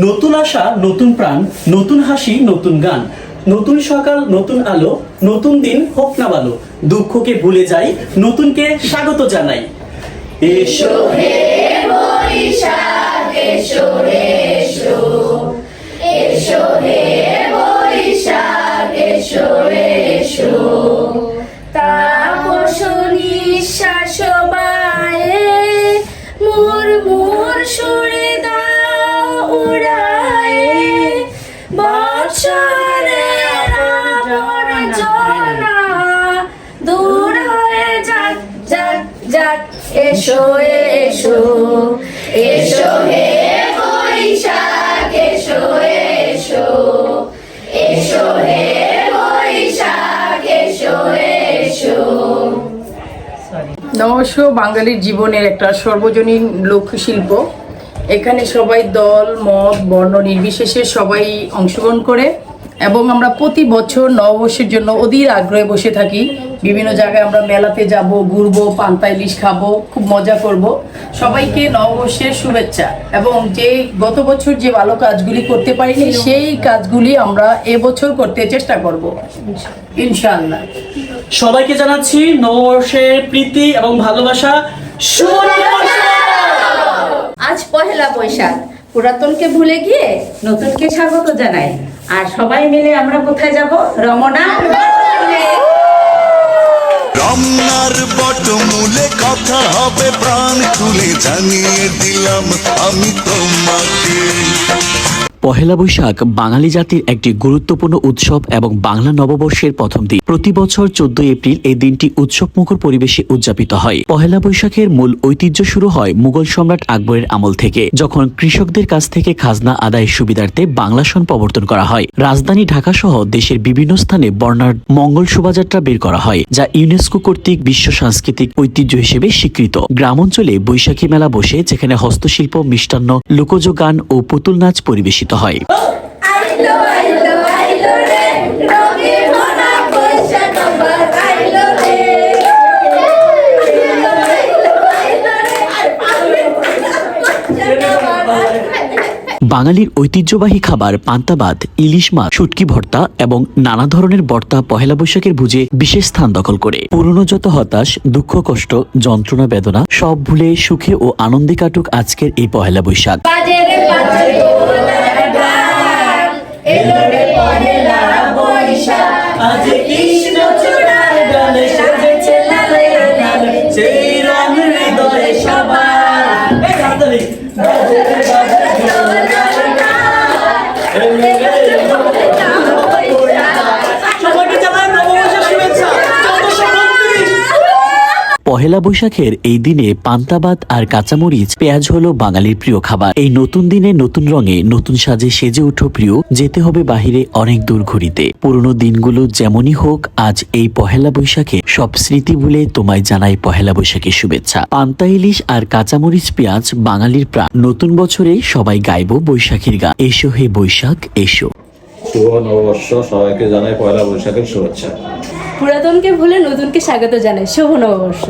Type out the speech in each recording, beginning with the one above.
নতুন আশা, নতুন প্রাণ, নতুন হাসি, নতুন গান। নতুন সকাল, নতুন আলো, নতুন দিন, হোক না ভালো, দুঃখকে ভুলে যাই, নতুনকে স্বাগত জানাই। এসো তাপস নিঃশ্বাস বায়ে এসো এসো। এসো হে বৈশাখ, এসো এসো। এসো হে বৈশাখ, এসো এসো। বাঙালির জীবনের একটা সর্বজনীন লোকশিল্প। এখানে সবাই দল, মত, বর্ণ নির্বিশেষে সবাই অংশগ্রহণ করে এবং আমরা প্রতি বছর নববর্ষের জন্য অধীর আগ্রহে বসে থাকি। বিভিন্ন জায়গায় আমরা মেলাতে যাব, ঘুরবো পান্তা ইলিশ খাব, খুব মজা করব। সবাইকে নববর্ষের শুভেচ্ছা এবং যে গত বছর যে ভালো কাজগুলি করতে পারিনি, সেই কাজগুলি আমরা এবছর করতে চেষ্টা করব। ইনশাল্লাহ সবাইকে জানাচ্ছি নববর্ষের প্রীতি এবং ভালোবাসা। শুভ! আজ পহেলা বৈশাখ। পুরাতনকে ভুলে গিয়ে নতুনকে স্বাগত জানাই। আর সবাই মিলে আমরা কোথায় যাব? রমনা রমনার বটমূলে কথা হবে, প্রাণ খুলে জানিয়ে দিলাম আমি তোমাকে। পহেলা বৈশাখ বাঙালি জাতির একটি গুরুত্বপূর্ণ উৎসব এবং বাংলা নববর্ষের প্রথম দিন। প্রতি বছর চোদ্দই এপ্রিল এই দিনটি উৎসবমুখর পরিবেশে উদযাপিত হয়। পহেলা বৈশাখের মূল ঐতিহ্য শুরু হয় মুঘল সম্রাট আকবরের আমল থেকে, যখন কৃষকদের কাছ থেকে খাজনা আদায়ের সুবিধার্থে বাংলা সন প্রবর্তন করা হয়। রাজধানী ঢাকা সহ দেশের বিভিন্ন স্থানে বর্ণাঢ্য মঙ্গল শোভাযাত্রা বের করা হয়, যা ইউনেস্কো কর্তৃক বিশ্ব সাংস্কৃতিক ঐতিহ্য হিসেবে স্বীকৃত। গ্রামাঞ্চলে বৈশাখী মেলা বসে, যেখানে হস্তশিল্প, মিষ্টান্ন, লোকজ গান ও পুতুল নাচ পরিবেশিত হয়। বৈশাখ আবার বাঙালির ঐতিহ্যবাহী খাবার পান্তাবাদ, ইলিশ মাছ, শুটকি ভর্তা এবং নানা ধরনের ভর্তা পহেলা বৈশাখের ভুজে বিশেষ স্থান দখল করে। পুরনো যত হতাশ, দুঃখ, কষ্ট, যন্ত্রণা, বেদনা, সব ভুলে সুখে ও আনন্দে কাটুক আজকের এই পহেলা বৈশাখ। আজ কৃষ্ণ চূড়ার ডালে সেজেছে লালে লালে সেই রং হৃদয়ে সবার। এই হাততালি। বাজে রে বাজে দোলার গান, এলো রে সবাইকে জানাই নববর্ষের শুভেচ্ছা চৌদ্দশো বত্রিশ পহেলা বৈশাখের এই দিনে পান্তাবাদ আর কাঁচামরিচ, পেঁয়াজ হলো বাঙালির প্রিয় খাবার। এই নতুন দিনে নতুন রঙে নতুন সাজে সেজে উঠো প্রিয়, যেতে হবে বাহিরে অনেক দূর ঘুরিতে। পুরনো দিনগুলো যেমনই হোক, আজ এই পহেলা বৈশাখে সব স্মৃতি ভুলে তোমায় জানাই পহেলা বৈশাখের শুভেচ্ছা। পান্তা ইলিশ আর কাঁচামরিচ, পেঁয়াজ বাঙালির প্রাণ। নতুন বছরে সবাই গাইবো বৈশাখীর গান এসো হে বৈশাখ, এসো। শুভ নববর্ষ, সবাইকে জানাই পয়লা বৈশাখের শুভেচ্ছা। পুরাতনকে ভুলে নতুনকে স্বাগত জানাই। শুভ নববর্ষ।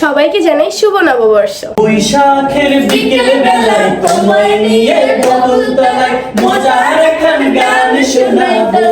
সবাইকে জানাই শুভ নববর্ষ। বৈশাখের বিকেল বেলায় তোমায় নিয়ে বলতলায় মজার একখান গান শোনাবো।